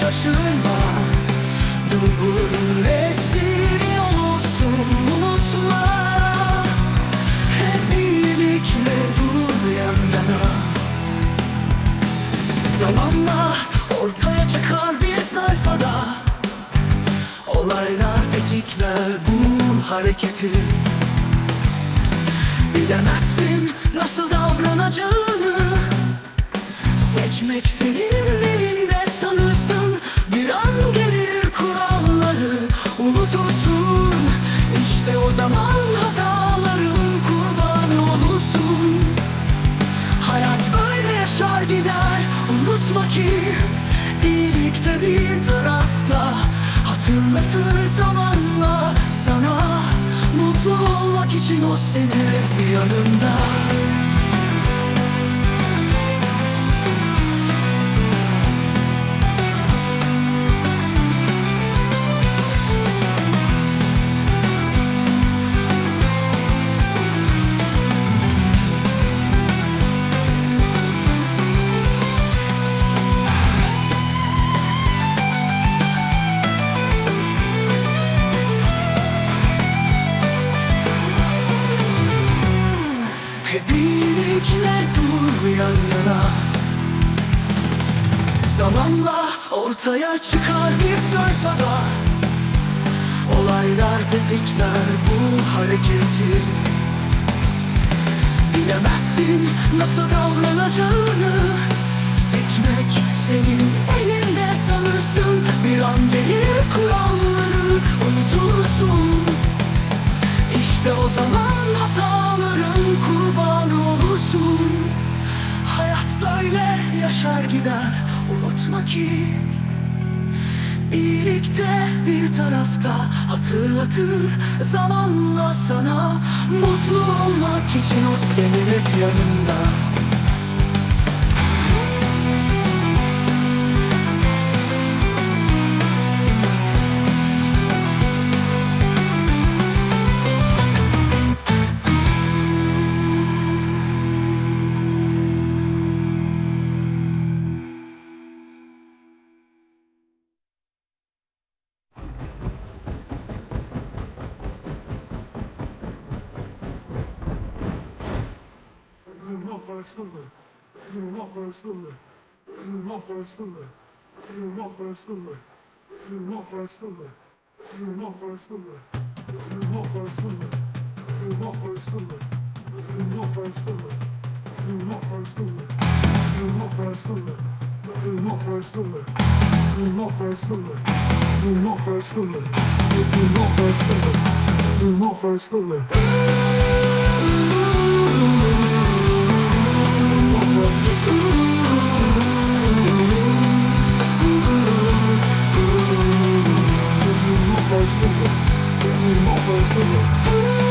şaşırma. Duygunun esiri olursun unutma. Hem iyilikle dur yan yana Zamanla ortaya çıkar bir sayfada. Olaylar tetikler bu hareketi. Bilemezsin nasıl davranacağını. Seçmek senin zaman hataların kurbanı olursun. Hayat böyle yaşar gider. Unutma ki iyilikte bir tarafta Hatırlatır zamanla sana. Mutlu olmak için o seni yanında yan yana. Zamanla ortaya çıkar bir sayfada. Olaylar tetikler bu hareketi. Bilemezsin nasıl davranacağını. Seçmek senin elinde sanırsın. Bir an gelir kuralları yaşar gider Unutma ki İyilikte bir tarafta hatırlatır Zamanla sana Mutlu olmak için o senin hep yanında Barcelona, Rua Barcelona, Rua Barcelona, Rua Barcelona, Rua Barcelona, Rua Barcelona, Rua Barcelona, Rua Barcelona, Rua Barcelona, Rua Barcelona, Rua Barcelona, Rua Barcelona, Rua Barcelona, Rua Barcelona, Rua Barcelona, Rua Barcelona. 你一毛说